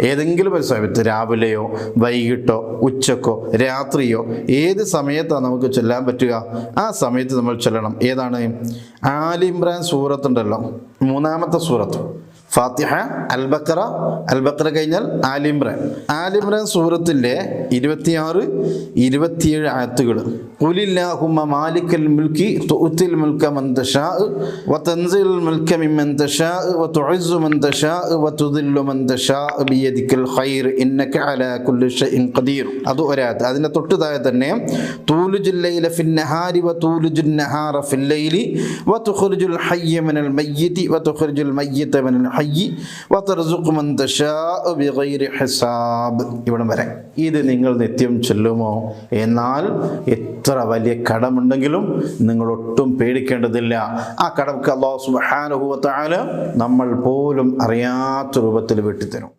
ഏതെങ്കിലും ഒരു സമയത്ത് രാവിലെയോ വൈകിട്ടോ ഉച്ചക്കോ രാത്രിയോ ഏത് സമയത്താണ് നമുക്ക് ചൊല്ലാൻ പറ്റുക? ആ സമയത്ത് നമ്മൾ ചൊല്ലണം. ഏതാണ്? ആലിമ്രാൻ സൂറത്തുണ്ടല്ലോ. മൂന്നാമത്തെ സൂറത്ത്. ഫാത്തിഹ അൽ ബക്കറ അൽ ബക്കറ കഴിഞ്ഞാൽ ആലിമ്രാൻ. ആലിമ്രാൻ സൂറത്തിന്റെ ഇരുപത്തിയാറ് ഇരുപത്തിയേഴ് ആയത്തുകൾ. ഖുലില്ലാഹുമ്മ മാലിക്കൽ മുൽക്കി തുഅത്തിൽ മുൽക്ക മൻ വ തൻസിൽ മുൽക്ക മിമ്മന്തഷാ വ വതുഇസ്സു മൻ വ വതുദില്ലു മൻ ബിയദിക്കൽ ഖൈർ ഇന്നക അലാ കുല്ലി ഷൈഇൻ ഖദീർ. അത് ഒരാത്ത് അതിന്റെ തൊട്ട് തന്നെ തൂലുജുൽ ലൈല ഫിൻ നഹാരി വ വതൂലുജുൻ നഹാറ ഫിൽ ലൈലി വ വതുഖ്റിജുൽ ഹയ്യ മിനൽ മയ്യിതി വ വതുഖ്റിജുൽ മയ്യിത മിനൽ ബിഗൈരി ഹിസാബ്. ഇവിടം വരെ. ഇത് നിങ്ങൾ നിത്യം ചൊല്ലുമോ? എന്നാൽ എത്ര വലിയ കടമുണ്ടെങ്കിലും നിങ്ങൾ ഒട്ടും പേടിക്കേണ്ടതില്ല. ആ കടമക്ക് അള്ളാഹു വ നമ്മൾ പോലും അറിയാത്ത രൂപത്തിൽ വെട്ടിത്തരും.